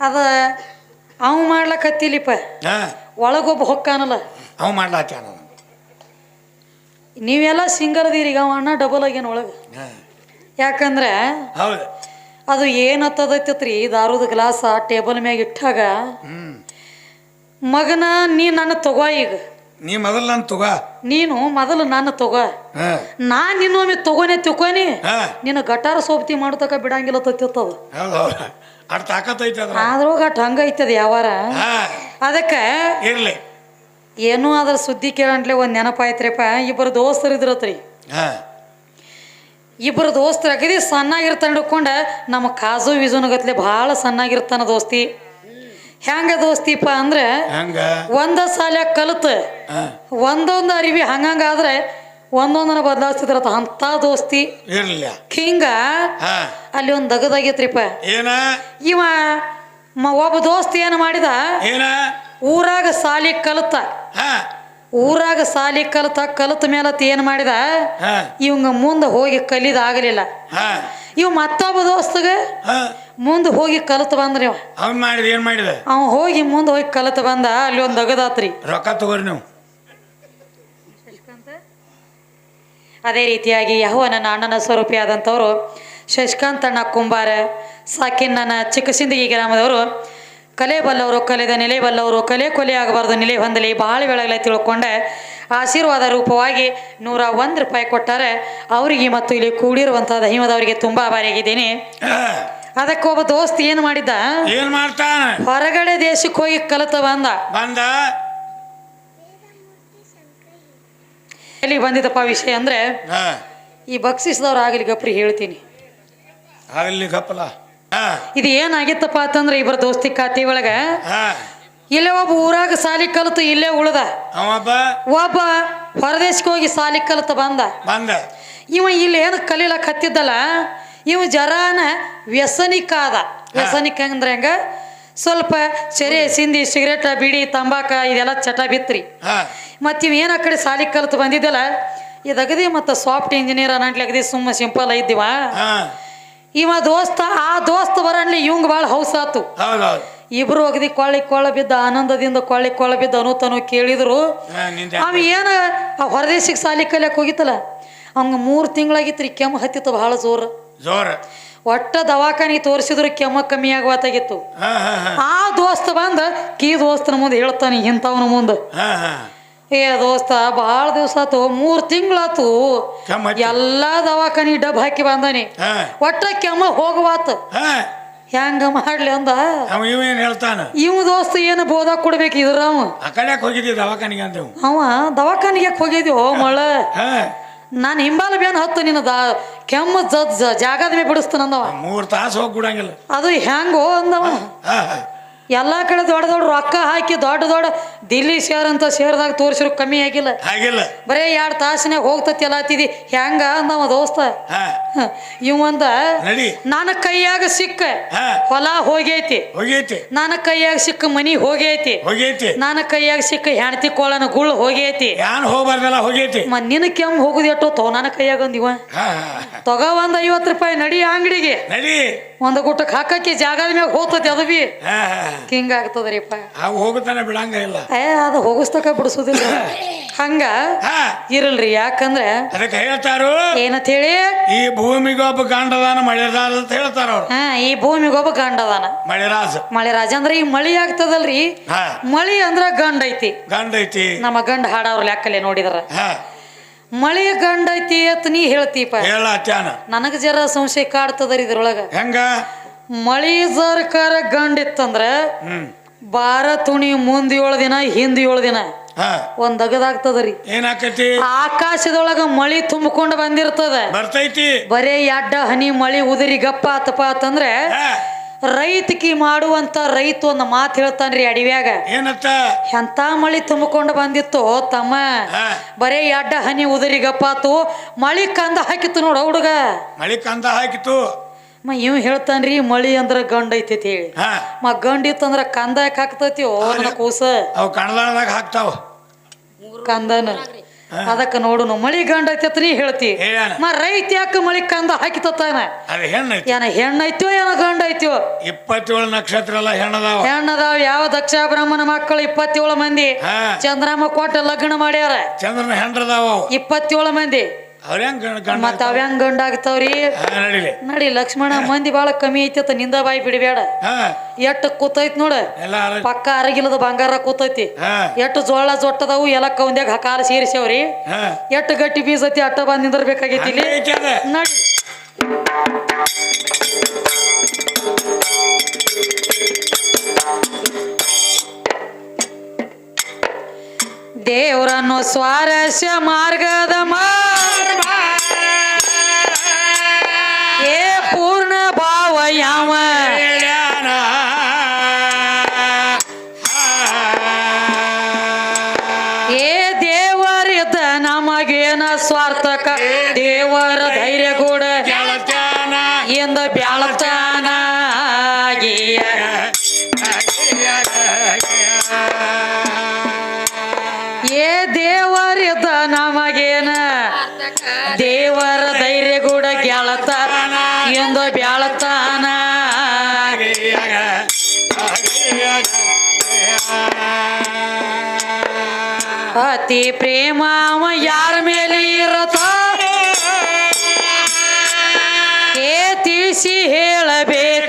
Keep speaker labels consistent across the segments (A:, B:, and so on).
A: ಅದ ಅವ ಮಾಡ್ಲಕತ್ತಿಲಿಪ್ಪ. ಒಳಗೊಬ್ಬ ಹೊಕ್ಕಾನಲ್ಲ.
B: ಅವ ಮಾಡ್ಲಾತ್ಯಾನ ಅವ್ನು.
A: ನೀವೆಲ್ಲ ಸಿಂಗರ್ ಅದೀರಿ ಈಗ ಅವ ಅಣ್ಣ ಡಬಲ್ ಆಗ್ಯಾನ ಒಳಗೆ. ಯಾಕಂದ್ರೆ
B: ಹೌದು.
A: ಅದು ಏನತ್ತದೈತತ್ರಿ ದಾರುದ ಗ್ಲಾಸ ಟೇಬಲ್ ಮ್ಯಾಗ ಇಟ್ಟಾಗ. ಮಗನ ನೀ ನನ್ನ ತಗೋ ಈಗ.
B: ನೀ ಮೊದಲು ನನ್ನ ತಗ.
A: ನೀನು ಮೊದಲು ನನ್ನ ತಗೋ. ನಾ ನಿನ್ನೊಮ್ಮೆ ತಗೋನೆ ತಿಳ್ಕೊನಿ.
B: ಹಾ.
A: ನಿನ್ನ ಗಟಾರ ಸೋಪ್ತಿ ಮಾಡತಕ್ಕ ಬಿಡಂಗಿಲ್ಲ ತತ್ತಿತ್ತದ
B: ಹೌದು ಹೌದು ಅಷ್ಟು ತಾಕತ್ ಐತೆ ಅದ್ರ
A: ಆದ್ರೋಗ ಅಟ್ ಹಂಗ ಐತದ ಯಾವಾರ ಅದಕ್ಕೆ
B: ಇರ್ಲಿ.
A: ಏನೂ ಅದ್ರ ಸುದ್ದಿ ಕೇಳಂಟ್ಲೆ ಒಂದು ನೆನಪಾಯ್ತ್ರಿಪ್ಪ ಇಬ್ಬರು ದೋಸ್ತರು ಇದ್ರತ್ರಿ. ಇಬ್ಬರು ದೋಸ್ತರು ಅಗದಿ ಸಣ್ಣಾಗಿರ್ತಂಡ್ಕೊಂಡ ನಮ್ಮ ಕಾಜು ವಿಜುನಗತ್ಲೆ ಭಾಳ ಸಣ್ಣಾಗಿರ್ತಾನ ದೋಸ್ತಿ. ಹೆಂಗ ದೋಸ್ತಿಪ್ಪ ಅಂದ್ರೆ ಒಂದ ಸಾಲ ಕಲಿತು ಒಂದೊಂದು ಅರಿವಿ ಹಂಗಂಗಾದ್ರೆ ಒಂದೊಂದನ ಬದಲಾಯಿಸ್ತಿದ್ರ ಅಂತ ದೋಸ್ತಿ.
B: ಇರ್ಲಿಲ್ಲ.
A: ಹಿಂಗ ಅಲ್ಲಿ ಒಂದು ದಗದಾಗೈತ್ರಿಪ್ಪ.
B: ಏನ?
A: ಇವ ಒಬ್ಬ ದೋಸ್ತ ಏನು ಮಾಡಿದ?
B: ಏನ?
A: ಊರಾಗ ಸಾಲಿ ಕಲಿತ ಊರಾಗ ಸಾಲಿ ಕಲಿತ ಕಲಿತ ಮೇಲೆ ಏನ್ ಮಾಡಿದ? ಇವಂಗ ಮುಂದೆ ಹೋಗಿ ಕಲಿದಾಗಲಿಲ್ಲ
B: ಆಗಲಿಲ್ಲ.
A: ಇವ್ ಮತ್ತೊಬ್ಬ ದೋಸ್ತಗ ಮುಂದೆ ಹೋಗಿ ಕಲಿತ ಬಂದ್ರಿ ಅವ್
B: ಮಾಡಿದ ಏನ್ ಮಾಡಿದ?
A: ಅವ್ ಹೋಗಿ ಮುಂದೆ ಹೋಗಿ ಕಲಿತ ಬಂದ ಅಲ್ಲಿ ಒಂದ್ ದಗದಾತ್ರಿ.
B: ರೊಕ್ಕ ತಗೋರಿ ನೀವು.
A: ಅದೇ ರೀತಿಯಾಗಿ ಯಹುವನ ನನ್ನ ಅಣ್ಣನ ಸ್ವರೂಪಿಯಾದಂಥವರು ಶಶಿಕಾಂತ್ ಅಣ್ಣ ಕುಂಬಾರ ಸಾಕಿನ್ನನ ಚಿಕ್ಕಸಿಂದಗಿ ಗ್ರಾಮದವರು ಕಲೆ ಬಲ್ಲವರು ಕಲೆದ ನೆಲೆ ಬಲ್ಲವರು ಕಲೆ ಕೊಲೆ ಆಗಬಾರ್ದು ನೆಲೆ ಹೊಂದಲಿ ಭಾಳ ಬೆಳಗಲೆ ತಿಳ್ಕೊಂಡೆ ಆಶೀರ್ವಾದ ರೂಪವಾಗಿ ನೂರ ಒಂದು ರೂಪಾಯಿ ಕೊಟ್ಟಾರೆ. ಅವರಿಗೆ ಮತ್ತು ಇಲ್ಲಿ ಕೂಡಿರುವಂಥ ಹಿಮದವರಿಗೆ ತುಂಬ ಆಭಾರಿಯಾಗಿದ್ದೀನಿ
B: ಹಾ.
A: ಅದಕ್ಕೆ ಒಬ್ಬ ದೋಸ್ತ್ ಏನು ಮಾಡಿದ್ದ?
B: ಏನ್ ಮಾಡ್ತಾನೆ?
A: ಹೊರಗಡೆ ದೇಶಕ್ಕೆ ಹೋಗಿ ಕಲಿತ ಬಂದ.
B: ಬಂದ?
A: ಎಲ್ಲಿ ಬಂದಿದ್ದಪ್ಪ ವಿಷಯ ಅಂದ್ರೆ
B: ಹಾ.
A: ಈ ಬಕ್ಷಿಸಿದವ್ರು ಆಗಲಿ ಗಪ್ರಿ ಹೇಳ್ತೀನಿ.
B: ಆಗಲಿ ಗಪ್ಪಲ. ಹಾ.
A: ಇದು ಏನಾಗಿತ್ತಪ್ಪ ಅಂತಂದ್ರೆ ಇಬ್ಬರ ದೋಸ್ತಿ ಖಾತೆ ಒಳಗ
B: ಹಾ.
A: ಇಲ್ಲೇ ಒಬ್ಬ ಊರಾಗ ಸಾಲಿ ಕಲಿತು ಇಲ್ಲೇ ಉಳ್ದ.
B: ಅವಬ್ಬ
A: ಒಬ್ಬ? ಹೊರದೇಶಕ್ಕೆ ಹೋಗಿ ಸಾಲಿ ಕಲಿತು ಬಂದ.
B: ಬಂದ.
A: ಇವ ಇಲ್ಲಿ ಏನು ಕಲೀಲಕ್ ಹತ್ತಿದ್ದಲ್ಲ ಇವ ಜರಾನ ವ್ಯಸನಿಕ ಆದ. ವ್ಯಸನಿಕ ಅಂದ್ರೆ ಹೆಂಗ? ಸ್ವಲ್ಪ ಚೆರೆ ಸಿಂಧಿ ಸಿಗರೇಟ ಬಿಡಿ ತಂಬಾಕ ಇದೆಲ್ಲ ಚಟ ಬಿತ್ರಿ. ಮತ್ತು ಇವ ಏನು ಆ ಕಡೆ ಸಾಲಿ ಕಲ್ತು ಬಂದಿದ್ದಲ್ಲ ಇದಗದಿ ಮತ್ತ ಸಾಫ್ಟ್ ಇಂಜಿನಿಯರ್ ಅನ್ನಂಟ್ಲಿ ಅಗದಿ ಸುಮ್ಮ ಸಿಂಪಲ್ ಇದ್ದೀವ. ಇವ ದೋಸ್ತ ಆ ದೋಸ್ತ ಬರನ್ಲಿ ಇವಂಗ ಭಾಳ ಹೌಸ್ ಆತು. ಇಬ್ರು ಅಗದಿ ಕೊಳ್ಳಿ ಕೊಳ್ಳ ಬಿದ್ದ ಆನಂದದಿಂದ ಕೊಳ್ಳಿ ಕೊಳ್ಳ ಬಿದ್ದ ಅನುತನು ಕೇಳಿದ್ರು. ಅವ ಏನ ಆ ಹೊರದೇಶಕ್ಕೆ ಸಾಲಿ ಕಲಿಯಕ್ಕೆ ಹೋಗಿತ್ತಲ್ಲ ಅವಂಗ ಮೂರು ತಿಂಗಳಾಗಿತ್ರಿ ಕೆಮ್ಮ ಹತ್ತಿತ್ತು ಬಹಳ ಜೋರ.
B: ಜೋರ.
A: ಒಟ್ಟ ದವಾಖಾನಿ ತೋರಿಸಿದ್ರು ಕೆಮ್ಮ ಕಮ್ಮಿ ಆಗುವತ್ತಾಗಿತ್ತು. ಆ ದೋಸ್ತ ಬಂದ ಕೀ ದೋಸ್ತನ ಮುಂದೆ ಹೇಳ್ತಾನೆ ಇಂಥವನ ಮುಂದೆ. ಏ ದೋಸ್ತ ಭಾಳ ದಿವಸ ಆತು ಮೂರು ತಿಂಗಳಾತು ಎಲ್ಲಾ ದವಾಖಾನಿ ಡಬ್ ಹಾಕಿ ಬಂದಾನೆ. ಒಟ್ಟ ಕೆಮ್ಮ ಹೋಗುವಾತ ಹೆಂಗ ಮಾಡ್ಲಿ ಅಂದ?
B: ಇವೇನ್ ಹೇಳ್ತಾನ?
A: ಇವ್ ದೋಸ್ತ ಏನು ಬೋಧ ಕೊಡ್ಬೇಕು ಇದ್ರ ಅವ?
B: ದವಾಖಾನಿಗೆ ಅಂತ
A: ಅವ ದವಾಖಾನಿಗೆ ಹೋಗಿದ್ಯೋ ಮಳ. ನಾನು ಹಿಂಬಾಲ ಬೇನ್ ಹತ್ತು ನಿನ್ನ ಕೆಮ್ಮು ಕೆಮ್ಮ ಜದ್ ಜ- ಜಾಗದ ಮೇಲೆ ಬಿಡಿಸ್ತಾನಂದವ
B: ಮೂರ್ ತಾಸು ಹೋಗಿ ಬಿಡಂಗಿಲ್ಲ.
A: ಅದು ಹೆಂಗೋ ಅಂದವ. ಎಲ್ಲ ಕಡೆ ದೊಡ್ಡ ದೊಡ್ಡ ರೊಕ್ಕ ಹಾಕಿ ದೊಡ್ಡ ದೊಡ್ಡ ದಿಲ್ಲಿ ಶೇರ್ ಅಂತ ಶೇರ್ದಾಗ ತೋರಿಸಿರು ಕಮ್ಮಿ ಆಗಿಲ್ಲ. ಬರೇ ಎರಡು ತಾಸಿನಾಗ ಹೋಗ್ತತಿ ಎಲ್ಲತ್ತಿದಿ ಹೆಂಗ ಅಂದವ ದೋಸ್ತ? ಇವಂದ ನನ್ನ ಕೈಯಾಗ ಸಿಕ್ಕ ಹೊಲ ಹೋಗೈತಿ.
B: ಹೋಗೈತಿ.
A: ನನ್ನ ಕೈಯಾಗ ಸಿಕ್ಕ ಮನಿ ಹೋಗೈತಿ.
B: ಹೋಗೈತಿ.
A: ನನ್ನ ಕೈಯಾಗ ಸಿಕ್ಕ ಹೆಣತಿ ಕೋಳನ ಗುಳ್ ಹೋಗೈತಿ.
B: ಹೋಗ್ಬಾರ್ದಲ್ಲ ಹೋಗೈತಿ.
A: ಮ ನಿನ್ನ ಕೆಮ್ಮು ಹೋಗುದು ಎಷ್ಟೋ ತೋ ನನ್ನ ಕೈಯಾಗ ಒಂದಿವ ತಗೋ ಒಂದ್ ಐವತ್ತು ರೂಪಾಯಿ ನಡಿ ಅಂಗಡಿಗೆ.
B: ನಡಿ.
A: ಒಂದು ಗುಟ್ಟಕ್ಕೆ ಹಾಕಕ್ಕೆ ಜಾಗದ ಮ್ಯಾಗ ಹೋಗ್ತತಿ ಅದು ಬಿ ಹಿಂಗ ಆಗ್ತದ್ರಿಪ್ಪ
B: ಹೋಗುತ್ತಾನೆ ಬಿಡಂಗ ಇಲ್ಲ
A: ಏ ಅದು ಹೋಗಿಸ್ತಕ ಬಿಡಿಸೋದಿಲ್ಲ. ಹಂಗ ಇರಲ್ರಿ ಯಾಕಂದ್ರೆ
B: ಅದಕ್ಕೆ ಹೇಳ್ತಾರು
A: ಏನಂತ ಹೇಳಿ?
B: ಈ ಭೂಮಿಗೊಬ್ಬ ಗಾಂಡದಾನ ಮಳೆರಾಜ ಅಂತ ಹೇಳ್ತಾರ ಅವ್ರು.
A: ಹಾ ಈ ಭೂಮಿಗೊಬ್ಬ ಗಾಂಡದಾನ. ಮಳೆರಾಜ.
B: ಮಳೆರಾಜ
A: ಮಳೆ ರಾಜ ಅಂದ್ರೆ ಈ ಮಳಿ ಆಗ್ತದಲ್ರಿ?
B: ಹಾ.
A: ಮಳಿ ಅಂದ್ರ ಗಂಡ ಐತಿ.
B: ಗಂಡ ಐತಿ.
A: ನಮ್ಮ ಗಂಡ ಹಾಡವ್ರ ಲೆಕ್ಕಲೆ ನೋಡಿದ್ರ. ಮಳಿ ಗಂಡ ಐತಿ ಅಂತ ನೀ ಹೇಳ್ತೀಪ. ನನಗ ಜರ ಸಂಶಯ ಕಾಡ್ತದರಿ ಇದ್ರೊಳಗ.
B: ಹೆಂಗ?
A: ಮಳಿ ಸರ್ಕಾರ ಗಂಡ ಇತ್ತಂದ್ರ ಬಾರ ತುಣಿ ಮುಂದ್ ಏಳು ದಿನ ಹಿಂದ್ ಏಳು ದಿನ ಒಂದ್ ಅಗದಾಗ್ತದ್ರಿ.
B: ಏನಾಕತಿ?
A: ಆಕಾಶದೊಳಗ ಮಳಿ ತುಂಬಿಕೊಂಡು ಬಂದಿರ್ತದ.
B: ಬರ್ತೈತಿ.
A: ಬರೇ ಅಡ್ಡ ಹನಿ ಮಳಿ ಉದುರಿ ಗಪ್ಪ ಆತಪ್ಪ ಅಂತಂದ್ರೆ ರೈತಕಿ ಮಾಡುವಂತ ರೈತ ಒಂದು ಮಾತು ಹೇಳ್ತಾನ್ರಿ ಅಡವ್ಯಾಗ.
B: ಏನತ್ತ?
A: ಎಂತ ಮಳಿ ತುಂಬಿಕೊಂಡು ಬಂದಿತ್ತು ತಮ್ಮ. ಬರೀ ಎಡ್ಡ ಹನಿ ಉದುರಿ ಗಪ್ಪಾತು ಮಳಿ ಕಂದ ಹಾಕಿತ್ತು ನೋಡ ಹುಡುಗ.
B: ಮಳಿ ಕಂದ ಹಾಕಿತ್ತು.
A: ಮ ಇವ್ ಹೇಳ್ತಾನ್ರಿ ಮಳಿ ಅಂದ್ರ ಗಂಡ ಐತಿ ಅಂತ ಹೇಳಿ ಮ ಗಂಡ ಇತ್ತಂದ್ರ ಕಂದ ಯಾಕೆ ಹಾಕ್ತೈತಿ? ಓ ಕೂಸ.
B: ಅವು ಕಣದಾಳದಾಗ ಹಾಕ್ತಾವ.
A: ಕಂದನ. ಅದಕ್ಕೆ ನೋಡುನು ಮಳಿ ಗಂಡ ಐತಿ ನೀ ಹೇಳ್ತಿ. ರೈತ ಯಾಕೆ ಮಳಿ ಕಂದ
B: ಅದು ಹೆಣ್ಣೈತಿ
A: ಏನ ಹೆಣ್ಣೈತ್ಯೋ ಏನೋ ಗಂಡ ಐತೋ?
B: ಇಪ್ಪತ್ತೇಳು ನಕ್ಷತ್ರ ಎಲ್ಲ ಹೆಣ್ಣದಾವ.
A: ಹೆಣ್ಣದಾವ ಯಾವ ದಕ್ಷ ಬ್ರಾಹ್ಮಣ ಮಕ್ಕಳು ಇಪ್ಪತ್ತೇಳು ಮಂದಿ? ಚಂದ್ರಮ್ಮ ಕೊಟ್ಟ ಲಗ್ನ ಮಾಡ್ಯಾರ.
B: ಚಂದ್ರನ ಹೆಂಡ್ರದಾವ
A: ಇಪ್ಪತ್ತೇಳು ಮಂದಿ. ಮತ್ತ ಅವ್ಯಾಂಗ ಗಂಡ ಆಗ್ತಾವ್ರಿ? ನಡಿ ಲಕ್ಷ್ಮಣ ಮಂದಿ ಬಾಳ ಕಮ್ಮಿ ಐತಿ ನಿಂದ ಬಾಯಿ ಬಿಡಬೇಡ.
B: ಹಾ.
A: ಎಟ್ಟು ಕೂತೈತ್ ನೋಡ? ಪಕ್ಕ ಅರಗಿಲ್ಲದ ಬಂಗಾರ ಕೂತೈತಿ. ಎಟ್ಟು ಜೋಳ ಜೊಟ್ಟದವು ಎಲ್ಲ ಕೌಂದ್ಯಾಗ ಕಾಲ ಸೇರಿಸ್ಯಾವ್ರಿ. ಎಟ್ಟು ಗಟ್ಟಿ ಬೀಸತಿ ಅಟ್ಟ ಬಂದ್ ನಿಂದಿರ್ಬೇಕಾಗೈತಿ ಇಲ್ಲಿ. ನಡಿ. ದೇವರನ್ನು ಸ್ವಾರಸ್ಯ ಮಾರ್ಗದ ಮಾರ್ಗ ಏ ದೇವರಿದ ನಮಗೇನ ದೇವರ ಧೈರ್ಯ ಕೂಡ ಗೆಳತಾನ ಎಂದು ಬ್ಯಾಳತಾನ. ಅತಿ ಪ್ರೇಮ ಯಾರ ಮೇಲೆ ಇರತ ಏ ತಿಳಿಸಿ ಹೇಳಬೇಕಪ್ಪ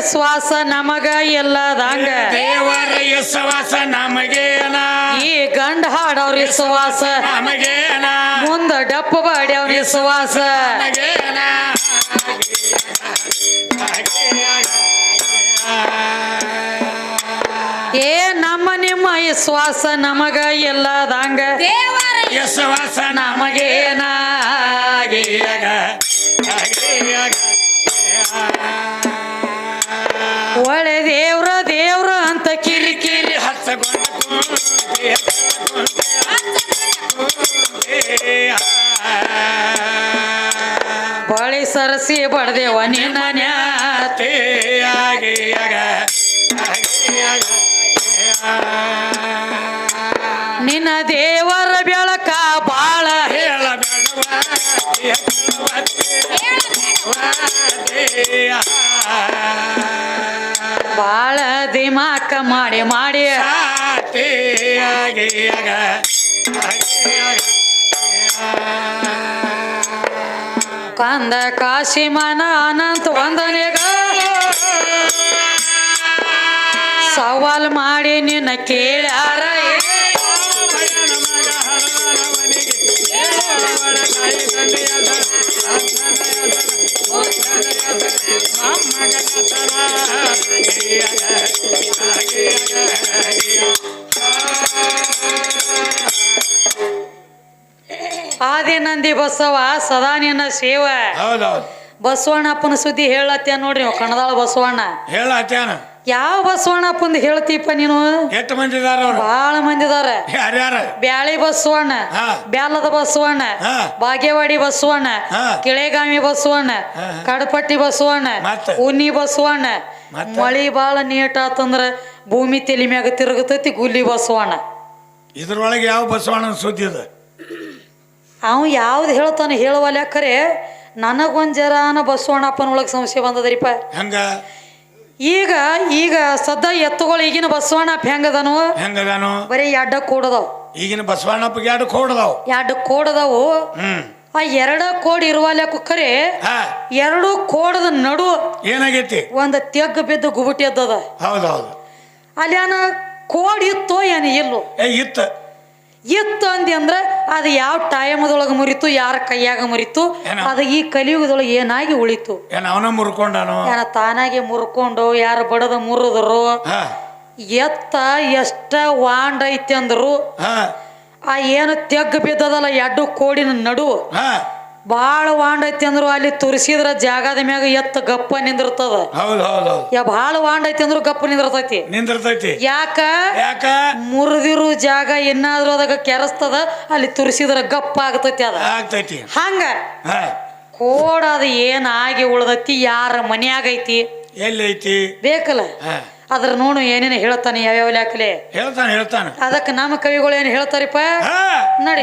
A: ವಿಶ್ವಾಸ ನಮಗ ಎಲ್ಲದಂಗ.
B: ದೇವರ ವಿಶ್ವಾಸ ನಮಗೇನ?
A: ಈ ಗಂಡ ಹಾಡವ್ರ ವಿಶ್ವಾಸ.
B: ನಮಗೇನ?
A: ಮುಂದ ಡಪ್ಪ ಬಾಡ್ಯವ್ರ ವಿಶ್ವಾಸ.
B: ನಮಗೇನ?
A: ಏ ನಮ್ಮ ನಿಮ್ಮ ವಿಶ್ವಾಸ ನಮಗ ಎಲ್ಲದಂಗ.
B: ವಿಶ್ವಾಸ
A: ನಮಗೇನ? ಒಳ್ಳೆ ಸರಸಿ ಬಡದೇವ ನಿನ್ನ ನಿನ್ನ ದೇವರ ಬೆಳಕ ಬಾಳ ಬಾಳ ದಿಮಾಕ ಮಾಡಿ ಮಾಡಿ. ಕಂದ ಕಾಶಿ ಮನ ಅನಂತ ವಂದನೆಗ ಸವಾಲ್ ಮಾಡಿ ನಿನ್ನ ಕೇಳ್ಯಾರ ಆದಿ ನಂದಿ ಬಸವ ಸದಾ ನಿನ್ನ ಸೇವ
B: ಹೌದೌದು
A: ಬಸವಣ್ಣಪ್ಪನ ಸುದ್ದಿ ಹೇಳತ್ಯ ನೋಡ್ರಿ ನೀವು ಕಣದಾಳ ಬಸವಣ್ಣ.
B: ಹೇಳತ್ಯಾನ?
A: ಯಾವ ಬಸವಣ್ಣಪ್ಪಂದು ಹೇಳ್ತೀಪ ನೀನು?
B: ಎಷ್ಟು ಮಂದಿ ಇದಾರ
A: ಬಹಳ ಮಂದಿ ಇದಾರ
B: ಯಾರ್ಯಾರ?
A: ಬ್ಯಾಳಿ ಬಸವಣ್ಣ. ಬ್ಯಾಲದ ಬಸವಣ್ಣ. ಬಾಗೇವಾಡಿ ಬಸವಣ್ಣ. ಕಿಳೆಗಾಮಿ ಬಸವಣ್ಣ ಕಡಪಟ್ಟಿ ಬಸವಣ್ಣ? ಉನ್ನಿ ಬಸವಣ್ಣ? ಮಳಿ ಬಾಳ ನೀಟ್ ಆತಂದ್ರ ಭೂಮಿ ತಲೆ ಮ್ಯಾಗ ತಿರುಗತೈತಿ ಗುಲ್ಲಿ ಬಸವಣ್ಣ.
B: ಇದ್ರೊಳಗೆ ಯಾವ ಬಸವಣ್ಣನ ಸುದ್ದಿ ಇದೆ
A: ಅವ ಯಾವ್ದು ಹೇಳ್ತಾನೆ ಹೇಳುವ ಖರೆ ನನಗೊಂದು ಜರಾನ ಬಸವಣ್ಣಪ್ಪನ ಒಳಗೆ ಸಂಶಯ ಬಂದದ್ರಿಪ್ಪ.
B: ಹೆಂಗ?
A: ಈಗ ಈಗ ಸದ್ದ ಎತ್ತುಗಳು ಈಗಿನ ಬಸವಣ್ಣಪ್ಪ ಹೆಂಗದನು?
B: ಹೆಂಗದನು?
A: ಬರೀ ಎಡ್ಡ ಕೂಡದವು.
B: ಈಗಿನ ಬಸವಣ್ಣಪ್ಪ ಎರಡು ಕೋಡ್ದಾವ್.
A: ಎರಡು ಕೋಡದವು. ಆ ಎರಡ ಕೋಡ್ ಇರುವ
B: ಕುಕ್ಕರೆ
A: ಎರಡು ಕೋಡದ ನಡು
B: ಏನಾಗೈತಿ?
A: ಒಂದು ತೆಗ್ ಬಿದ್ದು ಗುಬುಟಿ ಎದ್ದದ.
B: ಹೌದೌದು.
A: ಅಲ್ಲಿ ಕೋಡ್ ಇತ್ತೋ ಏನು ಇಲ್ಲೋ?
B: ಇತ್ತ.
A: ಇತ್ತು ಅಂದಿ ಅಂದ್ರೆ ಅದು ಯಾವ ಟೈಮದೊಳಗೆ ಮುರಿತು ಯಾರ ಕೈಯಾಗ ಮುರಿತು ಅದು ಈ ಕಲಿಯುಗದೊಳಗೆ ಏನಾಗಿ ಉಳಿತು?
B: ಮುರ್ಕೊಂಡನು ಅವನ ಮುರ್ಕೊಂಡಾನು?
A: ಏನ ತಾನಾಗಿ ಮುರ್ಕೊಂಡು ಯಾರು ಬಡದ ಮುರಿದ್ರು ಎತ್ತ ಎಷ್ಟ ವಾಂಡ್ ಐತಿ ಅಂದ್ರು ಆ ಏನು ತೆಗ್ ಬಿದ್ದದಲ್ಲ ಎಡ್ಡು ಕೋಡಿನ ನಡು ಭಾಳ ವಾಂಡ್ ಐತಿ ಅಂದ್ರು ಅಲ್ಲಿ ತುರಿಸಿದ್ರ ಜಾಗದ ಮ್ಯಾಗ ಎತ್ತ ಗಪ್ಪ ನಿಂದಿರ್ತದ.
B: ಹೌದು ಹೌದು ಹೌದು.
A: ಯಾ ಭಾಳ ವಾಂಡ್ ಐತಿ ಅಂದ್ರು ಗಪ್ಪ ನಿಂದಿರ್ತೈತಿ.
B: ನಿಂದಿರ್ತೈತಿ.
A: ಯಾಕ?
B: ಯಾಕ?
A: ಮುರಿದಿರು ಜಾಗ ಏನಾದ್ರೂ ಅದಾಗ ಕೆರಸ್ತದ ಅಲ್ಲಿ ತುರಿಸಿದ್ರ ಗಪ್ಪ ಆಗ್ತೈತಿ ಅದ.
B: ಆಗ್ತೈತಿ.
A: ಹಂಗ? ಕೋಡ ಅದ ಏನಾಗಿ ಉಳ್ದೈತಿ ಯಾರ ಮನ್ಯಾಗ ಐತಿ?
B: ಎಲ್ಲೈತಿ
A: ಬೇಕಲ್ಲ? ಅದ್ರ ನೋಡು ಏನೇನು ಹೇಳ್ತಾನೆ ಯಾವ್ಯಾವ ಲೆಕ್ಕಲೆ?
B: ಹೇಳ್ತಾನೆ ಹೇಳ್ತಾನೆ.
A: ಅದಕ್ಕೆ ನಮ್ಮ ಕವಿಗಳು ಏನು ಹೇಳ್ತಾರಪ್ಪ? ನಡಿ.